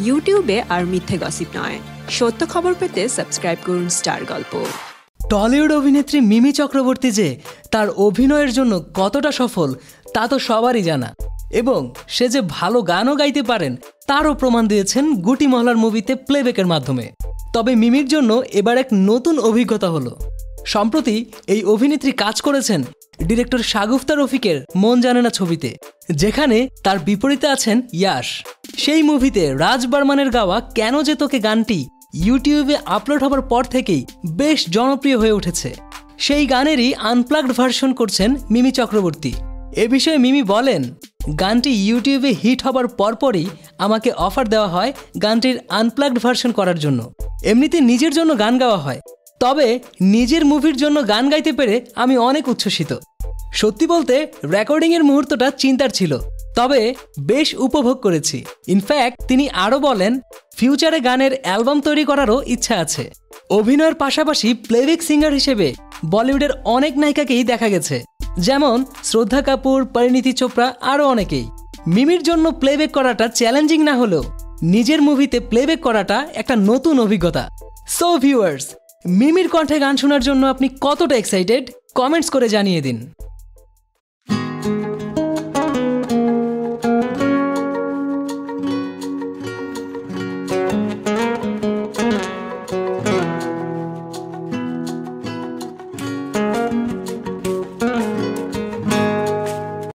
ইউটিউবে আর মিথ্যে গসিপ নয়। সত্য খবর পেতে সাবস্ক্রাইব করুন স্টার গল্প। টলিউড অভিনেত্রী মিমি চক্রবর্তী যে তার অভিনয়ের জন্য কতটা সফল, তা তো সবারই জানা। এবং সে যে ভালো গানও গাইতে পারেন, তারও প্রমাণ দিয়েছেন গুটি মহলার মুভিতে প্লেব্যাকের মাধ্যমে। তবে মিমির জন্য এবার এক নতুন অভিজ্ঞতা হলো। সম্প্রতি এই অভিনেত্রী কাজ করেছেন ডিরেক্টর শাগুফতা রফিকের মন জানে না ছবিতে, যেখানে তার বিপরীতে আছেন ইয়াশ। সেই মুভিতে রাজ বর্মানের গাওয়া কেন যে তোকে গানটি ইউটিউবে আপলোড হবার পর থেকেই বেশ জনপ্রিয় হয়ে উঠেছে। সেই গানেরই আনপ্লাগড ভার্সন করছেন মিমি চক্রবর্তী। এ বিষয়ে মিমি বলেন, গানটি ইউটিউবে হিট হবার পরপরই আমাকে অফার দেওয়া হয় গানটির আনপ্লাগড ভার্সন করার জন্য। এমনিতে নিজের জন্য গান গাওয়া হয়। তবে নিজের মুভির জন্য গান গাইতে পেরে আমি অনেক উচ্ছ্বসিত। সত্যি বলতে রেকর্ডিংয়ের মুহূর্তটা চিন্তার ছিল। তবে বেশ উপভোগ করেছি। ইনফ্যাক্ট তিনি আরও বলেন ফিউচারে গানের অ্যালবাম তৈরি করারও ইচ্ছা আছে। অভিনয়ের পাশাপাশি প্লেব্যাক সিঙ্গার হিসেবে বলিউডের অনেক নায়িকাকেই দেখা গেছে। যেমন শ্রদ্ধা কাপুর, পরিণীতি চোপড়া, আরও অনেকেই। মিমির জন্য প্লেব্যাক করাটা চ্যালেঞ্জিং না হলেও নিজের মুভিতে প্লেব্যাক করাটা একটা নতুন অভিজ্ঞতা। সো ভিউয়ার্স মিমির কণ্ঠে গান শোনার জন্য আপনি কতটা এক্সাইটেড কমেন্টস করে জানিয়ে দিন।